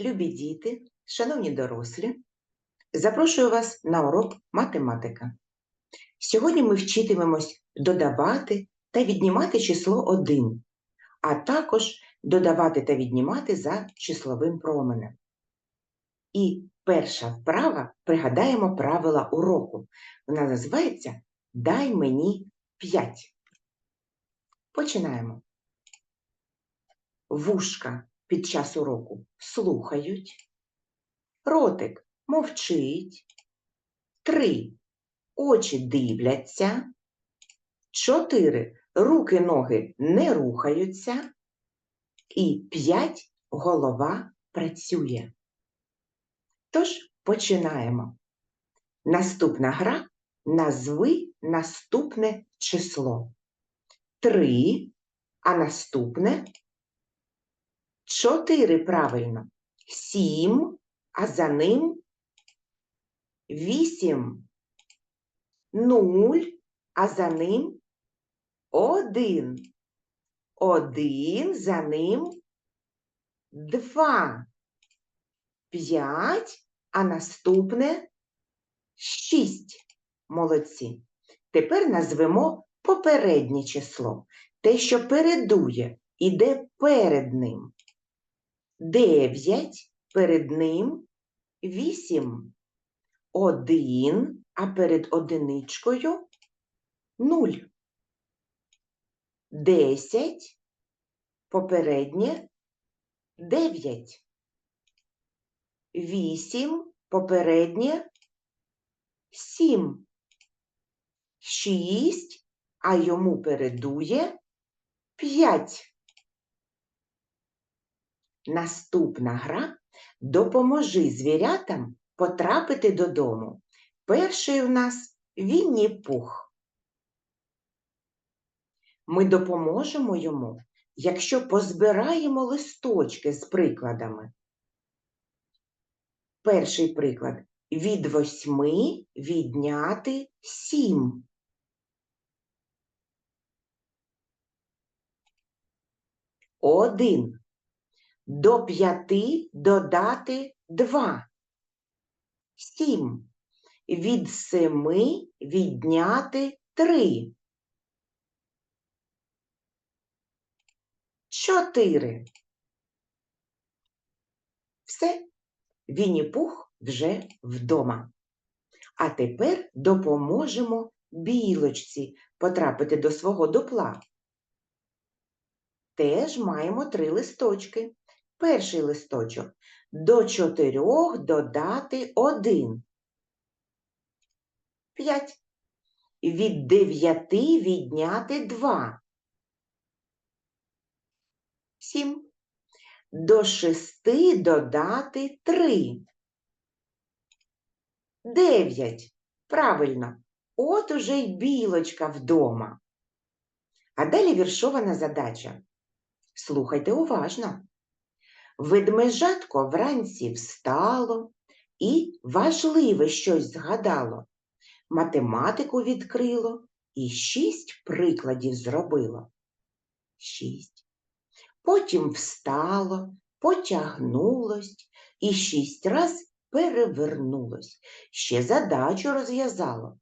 Любі діти, шановні дорослі, запрошую вас на урок математика. Сьогодні ми вчитимемось додавати та віднімати число 1, а також додавати та віднімати за числовим променем. І перша вправа пригадаємо правила уроку. Вона називається Дай мені 5. Починаємо. Вушка під час уроку слухають. Ротик мовчить. Три. Очі дивляться. Чотири. Руки, ноги не рухаються. І п'ять. Голова працює. Тож починаємо. Наступна гра назви наступне число. Три, а наступне чотири правильно. Сім, а за ним вісім. Нуль, а за ним один. Один, за ним два. П'ять, а наступне шість. Молодці. Тепер назвемо попереднє число. Те, що передує, іде перед ним. Дев'ять, перед ним вісім. Один, а перед одиничкою нуль. Десять, попереднє дев'ять. Вісім, попереднє сім. Шість, а йому передує п'ять. Наступна гра допоможи звірятам потрапити додому. Перший у нас Вінні Пух. Ми допоможемо йому, якщо позбираємо листочки з прикладами. Перший приклад. Від восьми відняти сім. Один. До п'яти додати два. Сім. Від семи відняти три. Чотири. Все. Вінні-Пух вже вдома. А тепер допоможемо білочці потрапити до свого дупла. Теж маємо три листочки. Перший листочок. До чотирьох додати один. П'ять. Від дев'яти відняти два. Сім. До шести додати три. Дев'ять. Правильно. От уже й білочка вдома. А далі віршована задача. Слухайте уважно. Ведмежатко вранці встало і важливе щось згадало. Математику відкрило і шість прикладів зробило. Шість. Потім встало, потягнулось і шість раз перевернулось. Ще задачу розв'язало.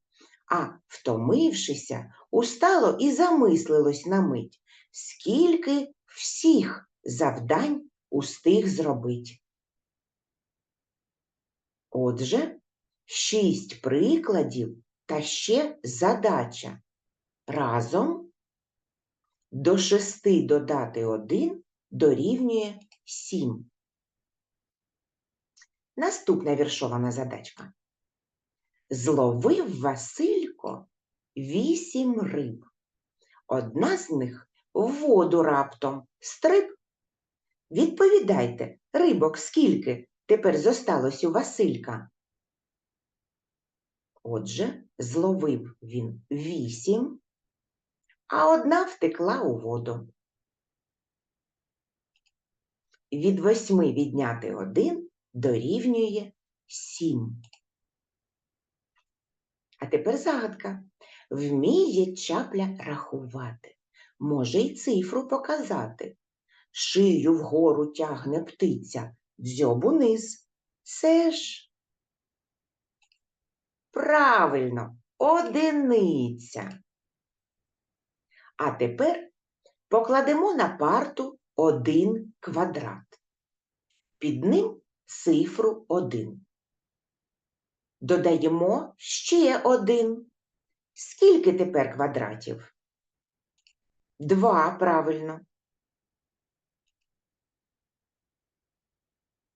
А, втомившися, устало і замислилось на мить, скільки всіх завдань устиг зробить. Отже, шість прикладів та ще задача. Разом до шести додати один дорівнює сім. Наступна віршована задачка. Зловив Василько вісім риб. Одна з них в воду раптом стриб. Відповідайте, рибок скільки тепер зосталось у Василька? Отже, зловив він вісім, а одна втекла у воду. Від восьми відняти один дорівнює сім. А тепер загадка. Вміє чапля рахувати, може й цифру показати. Шию вгору тягне птиця, дзьоб униз. Це ж правильно, одиниця. А тепер покладемо на парту один квадрат. Під ним цифру 1. Додаємо ще один. Скільки тепер квадратів? Два, правильно.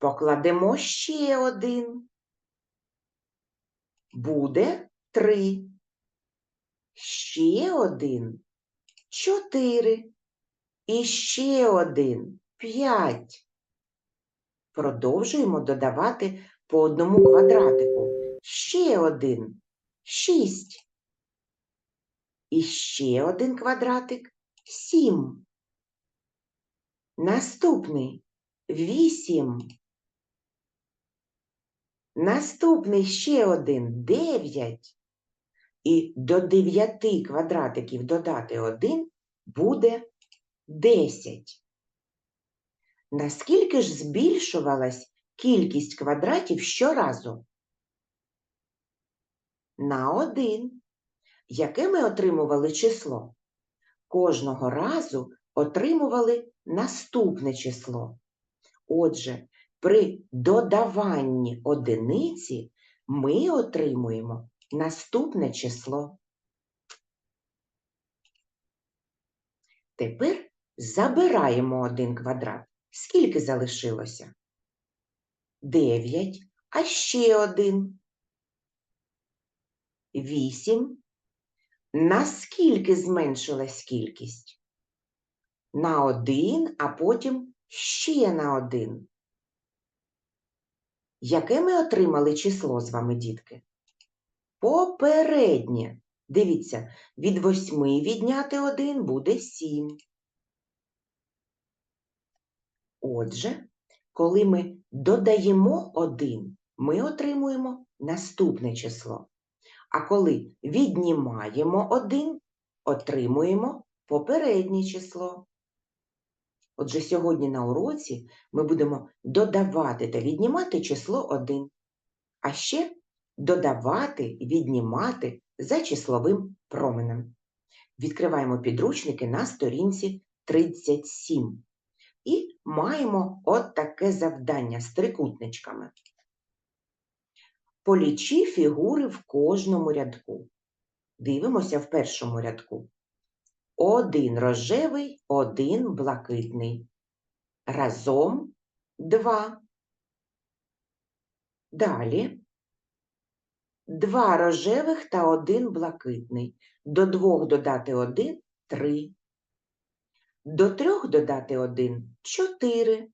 Покладемо ще один. Буде три. Ще один. Чотири. І ще один. П'ять. Продовжуємо додавати по одному квадратику. Ще один. Шість. І ще один квадратик. Сім. Наступний. Вісім. Наступний ще один. Дев'ять. І до дев'яти квадратиків додати один буде десять. Наскільки ж збільшувалась кількість квадратів щоразу? На один. Яке ми отримували число? Кожного разу отримували наступне число. Отже, при додаванні одиниці ми отримуємо наступне число. Тепер забираємо один квадрат. Скільки залишилося? Дев'ять. А ще один. Вісім. Наскільки зменшилась кількість? На один, а потім ще на один. Яке ми отримали число з вами, дітки? Попереднє. Дивіться, від восьми відняти один буде сім. Отже, коли ми додаємо один, ми отримуємо наступне число. А коли віднімаємо один, отримуємо попереднє число. Отже, сьогодні на уроці ми будемо додавати та віднімати число 1, а ще додавати віднімати за числовим променем. Відкриваємо підручники на сторінці 37 і маємо от таке завдання з трикутничками. Полічи фігури в кожному рядку. Дивимося в першому рядку. Один рожевий, один блакитний. Разом два. Далі. Два рожевих та один блакитний. До двох додати один – три. До трьох додати один – чотири.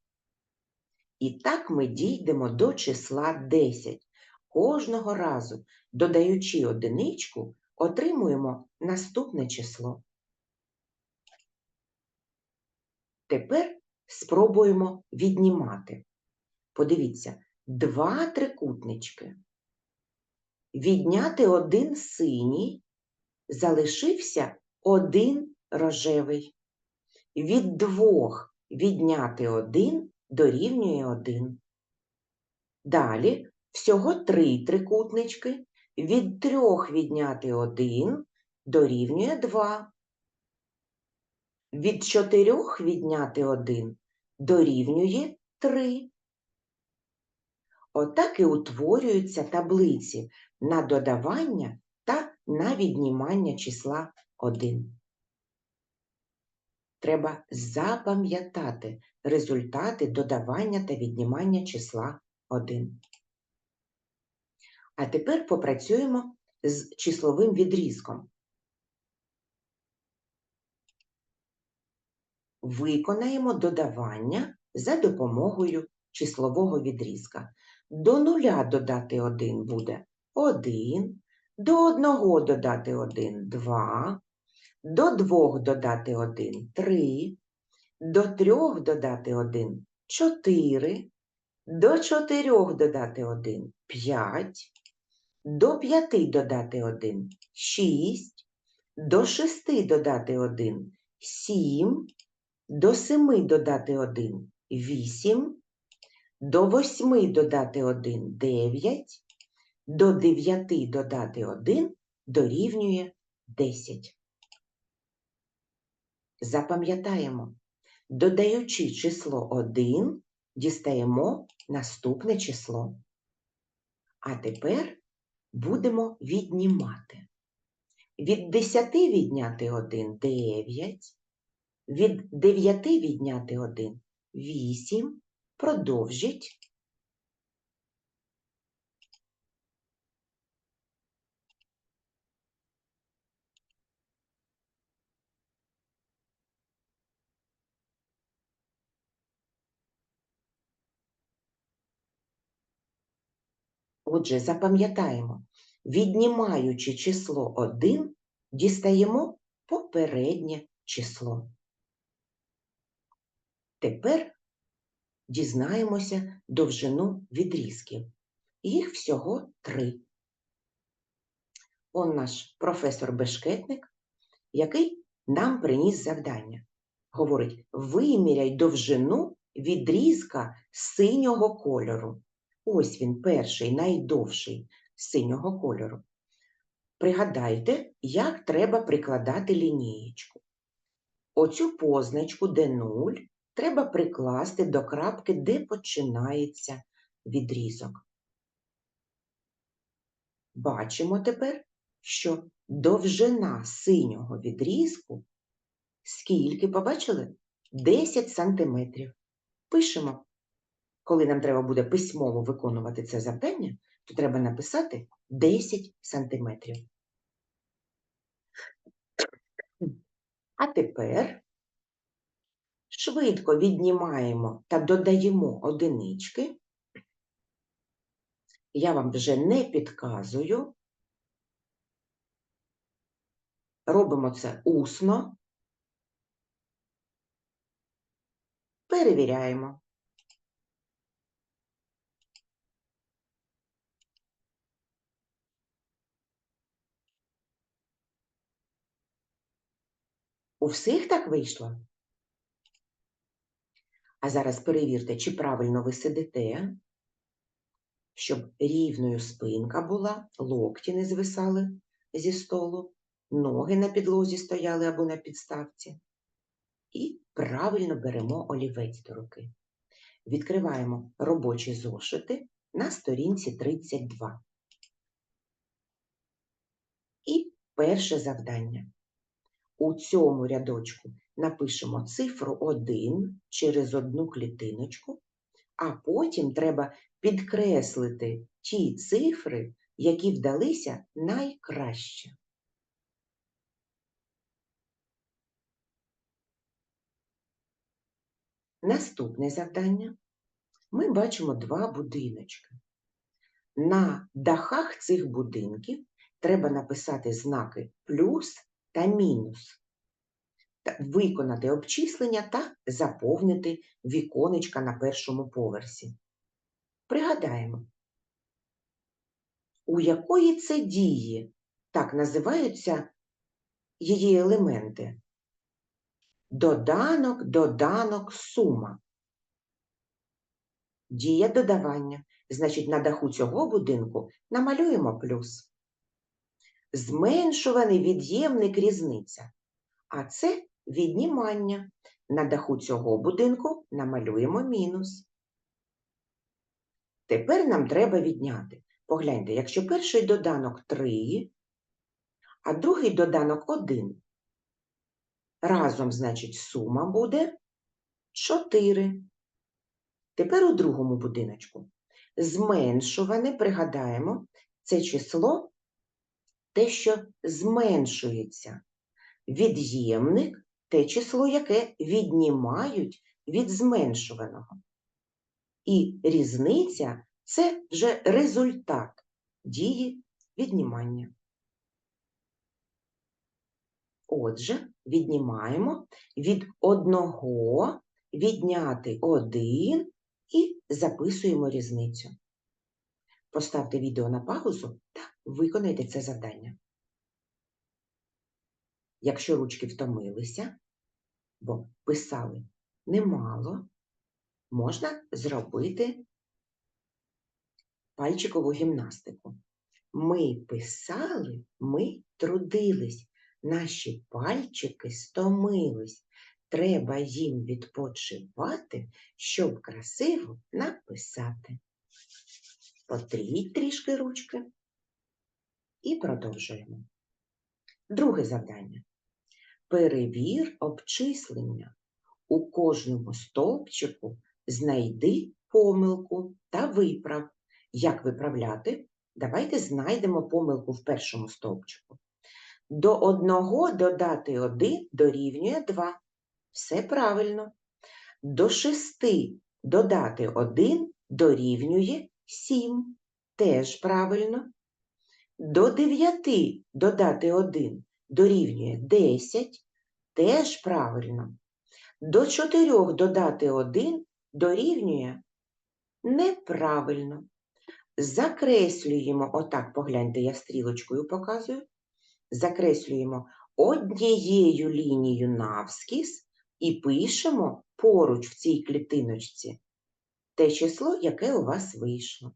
І так ми дійдемо до числа 10. Кожного разу, додаючи одиничку, отримуємо наступне число. Тепер спробуємо віднімати. Подивіться, два трикутнички. Відняти один синій, залишився один рожевий. Від двох відняти один дорівнює один. Далі всього три трикутнички. Від трьох відняти один дорівнює два. Від чотирьох відняти один дорівнює три. Отак і утворюються таблиці на додавання та на віднімання числа 1. Треба запам'ятати результати додавання та віднімання числа 1. А тепер попрацюємо з числовим відрізком. Виконаємо додавання за допомогою числового відрізка. До нуля додати 1 буде 1, до 1 додати 1 – 2, до 2 додати 1 – 3, до 3 додати 1 – 4, до 4 додати 1 – 5, до 5 додати 1 – 6, до 6 додати 1 – 7, до 7 додати 1 – 8, До 8 додати 1 – 9, до 9 додати 1 дорівнює 10. Запам'ятаємо, додаючи число 1, дістаємо наступне число. А тепер будемо віднімати. Від 10 відняти 1 – 9, від 9 відняти 1 – 8, продовжіть. Отже, запам'ятаємо, віднімаючи число 1, дістаємо попереднє число. Тепер дізнаємося довжину відрізків. Їх всього три. Он наш професор Бешкетник, який нам приніс завдання. Говорить, виміряй довжину відрізка синього кольору. Ось він перший, найдовший синього кольору. Пригадайте, як треба прикладати лінієчку. Оцю позначку, де 0, треба прикласти до крапки, де починається відрізок. Бачимо тепер, що довжина синього відрізку скільки, побачили? 10 сантиметрів. Пишемо. Коли нам треба буде письмово виконувати це завдання, то треба написати 10 сантиметрів. А тепер швидко віднімаємо та додаємо одинички. Я вам вже не підказую. Робимо це усно. Перевіряємо. У всіх так вийшло? А зараз перевірте, чи правильно ви сидите, щоб рівною спинка була, локті не звисали зі столу, ноги на підлозі стояли або на підставці. І правильно беремо олівець до руки. Відкриваємо робочі зошити на сторінці 32. І перше завдання. У цьому рядочку напишемо цифру 1 через одну клітиночку, а потім треба підкреслити ті цифри, які вдалися найкраще. Наступне завдання. Ми бачимо два будиночки. На дахах цих будинків треба написати знаки плюс та мінус, виконати обчислення та заповнити віконечка на першому поверсі. Пригадаємо, у якої це дії так називаються її елементи? Доданок, доданок, сума. Дія додавання. Значить, на даху цього будинку намалюємо плюс. Зменшуваний від'ємник різниця. А це віднімання. На даху цього будинку намалюємо мінус. Tепер нам треба відняти. Погляньте, якщо перший доданок 3, а другий доданок 1. Разом, значить, сума буде 4. Тепер у другому будиночку. Зменшуване, пригадаємо, це число те, що зменшується. Від'ємник те число, яке віднімають від зменшуваного. І різниця це вже результат дії віднімання. Отже, віднімаємо від одного відняти один і записуємо різницю. Поставте відео на паузу та виконайте це завдання. Якщо ручки втомилися, бо писали немало, можна зробити пальчикову гімнастику. Ми писали, ми трудились, наші пальчики стомились. Треба їм відпочивати, щоб красиво написати. Потріть трішки ручки і продовжуємо. Друге завдання. Перевір обчислення. У кожному стовпчику знайди помилку та виправ. Як виправляти? Давайте знайдемо помилку в першому стовпчику. До одного додати 1 дорівнює 2. Все правильно. До 6 додати 1 дорівнює 7. Теж правильно. До 9 додати 1 дорівнює 10. Теж правильно. До 4 додати 1 дорівнює неправильно. Закреслюємо, отак, погляньте, я стрілочкою показую. Закреслюємо однією лінією навскіз і пишемо поруч в цій клітиночці те число, яке у вас вийшло.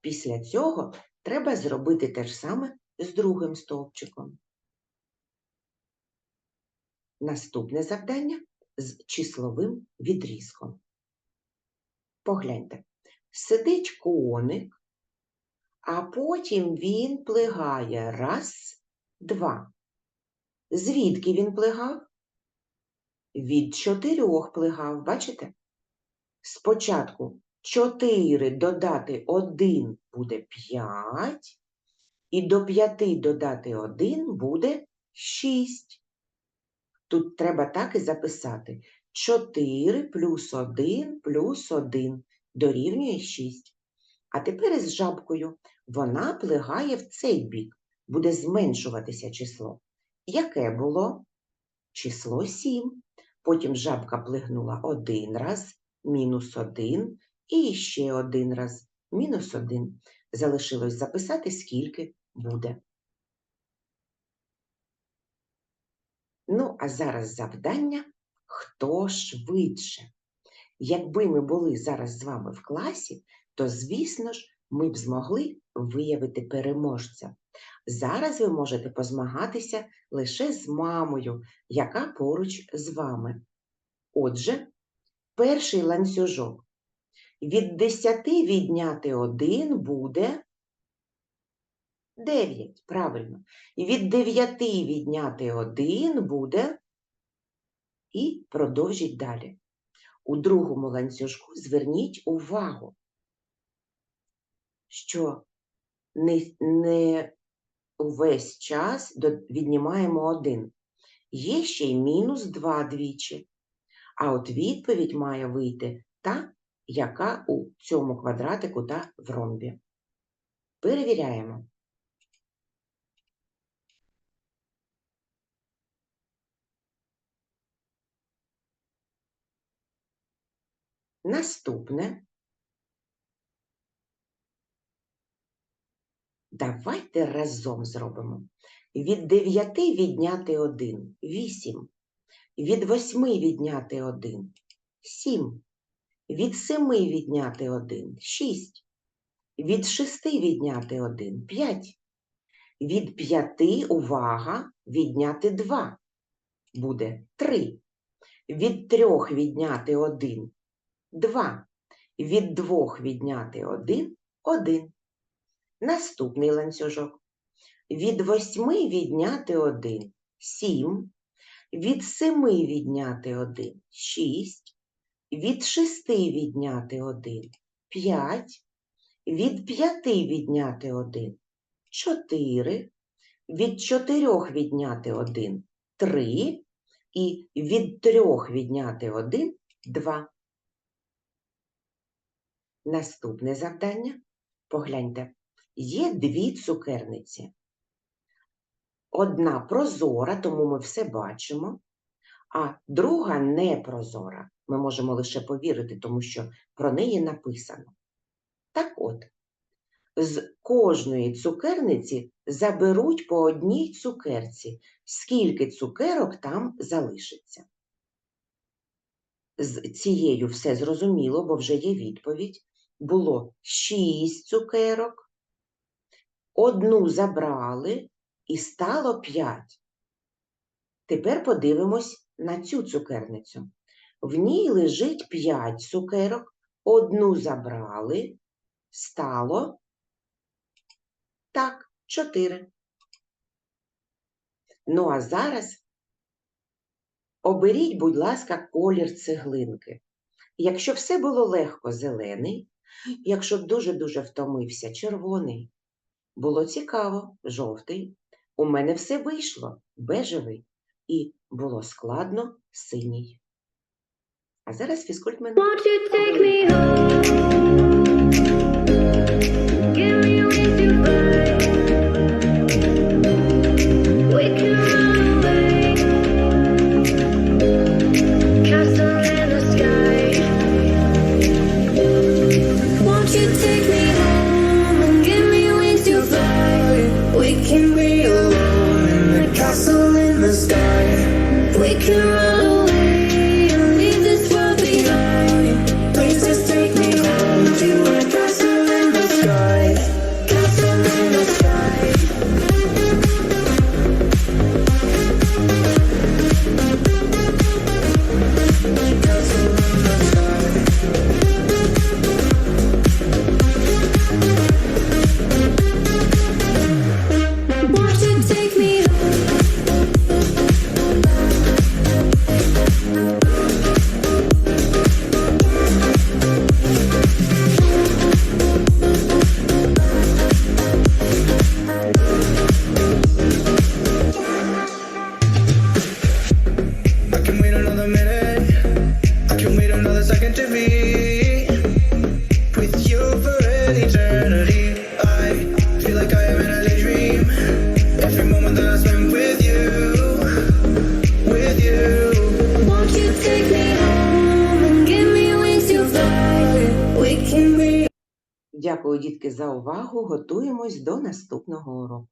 Після цього треба зробити те ж саме з другим стовпчиком. Наступне завдання з числовим відрізком. Погляньте, сидить коник, а потім він плигає раз, два. Звідки він плигав? Від чотирьох плигав, бачите? Спочатку 4 додати 1 буде 5, і до 5 додати 1 буде 6. Тут треба так і записати. 4 плюс 1 плюс 1 дорівнює 6. А тепер із жабкою вона плигає в цей бік, буде зменшуватися число. Яке було? Число 7. Потім жабка плигнула один раз, мінус 1 і ще один раз, мінус 1. Залишилось записати, скільки буде. Ну, а зараз завдання хто швидше. Якби ми були зараз з вами в класі, то, звісно ж, ми б змогли виявити переможця. Зараз ви можете позмагатися лише з мамою, яка поруч з вами. Отже, перший ланцюжок. Від 10 відняти 1 буде 9. Правильно. І Від 9 відняти 1 буде і продовжіть далі. У другому ланцюжку зверніть увагу, що не, не весь час віднімаємо 1. Є ще й мінус 2 двічі. А от відповідь має вийти та, яка у цьому квадратику та в ромбі. Перевіряємо. Наступне. Давайте разом зробимо. Від 9 відняти 1 – 8. Від 8 відняти 1 – 7. Від 7 відняти 1 – 6. Від 6 відняти 1 – 5. Від 5, увага, відняти 2 буде 3. Від 3 відняти 1 – 2. Від 2 відняти 1 – 1. Наступний ланцюжок. Від 8 відняти 1 – 7. Від 7 відняти 1 – 6. Від 6 відняти 1 – 5. Від 5 відняти 1 – 4. Від 4 відняти 1 – 3. І від 3 відняти 1 – 2. Наступне завдання. Погляньте, є дві цукерниці. Одна прозора, тому ми все бачимо, а друга непрозора. Ми можемо лише повірити, тому що про неї написано. Так от, з кожної цукерниці заберуть по одній цукерці, скільки цукерок там залишиться. З цією все зрозуміло, бо вже є відповідь було 6 цукерок, одну забрали і стало 5. Тепер подивимось на цю цукерницю. В ній лежить 5 цукерок, одну забрали, стало так, 4. Ну, а зараз оберіть, будь ласка, колір цеглинки. Якщо все було легко зелений, Якщо дуже-дуже втомився, червоний. Було цікаво, жовтий. У мене все вийшло, бежевий, і було складно синій. А зараз фізкульт мене. увагу, готуємось до наступного уроку.